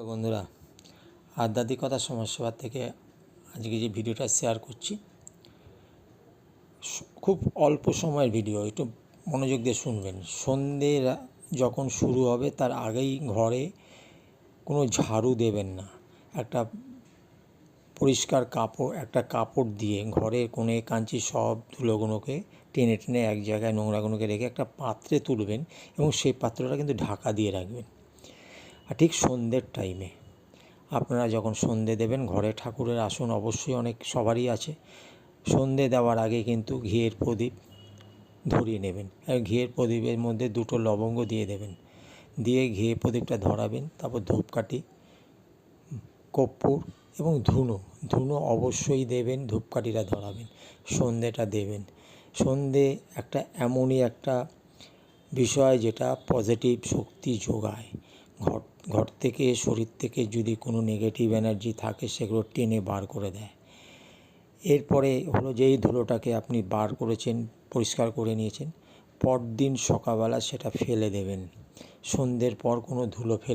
বন্ধুরা, আধ্যাত্মিকতা সমাজসেবা থেকে আজকে যে ভিডিওটা শেয়ার করছি খুব অল্প সময়ের ভিডিও, একটু মনোযোগ দিয়ে শুনবেন। সন্ধে যখন শুরু হবে, তার আগেই ঘরে কোনো ঝাড়ু দেবেন না। একটা পরিষ্কার কাপড়, একটা কাপড় দিয়ে ঘরের কোণে কাঞ্চি সব ধুলোগুলোকে টেনে টেনে এক জায়গায় নোংরাগুলোকে রেখে একটা পাত্রে তুলবেন এবং সেই পাত্রটা কিন্তু ঢাকা দিয়ে রাখবেন। আর ঠিক সন্ধ্যের টাইমে আপনারা যখন সন্ধে দেবেন, ঘরে ঠাকুরের আসন অবশ্যই অনেক, সবারই আছে। সন্ধে দেওয়ার আগে কিন্তু ঘিয়ের প্রদীপ ধরিয়ে নেবেন। আর ঘিয়ের প্রদীপের মধ্যে দুটো লবঙ্গ দিয়ে দেবেন। দিয়ে ঘিয়ে প্রদীপটা ধরাবেন, তারপর ধূপকাঠি, কর্পূর এবং ধুনো। ধুনো অবশ্যই দেবেন, ধূপকাঠিটা ধরাবেন, সন্ধেটা দেবেন। সন্ধে একটা এমনই একটা বিষয় যেটা পজিটিভ শক্তি যোগায়। ঘর ঘর থেকে, শরীর থেকে যদি কোনো নেগেটিভ এনার্জি থাকে, সেগুলো টেনে বার করে দেয়। এরপরে হলো যেই ধুলোটাকে আপনি বার করেছেন, পরিষ্কার করে নিয়েছেন, পরদিন সকালবেলা সেটা ফেলে দেবেন। সন্ধ্যের পর কোনো ধুলো ফেলবেন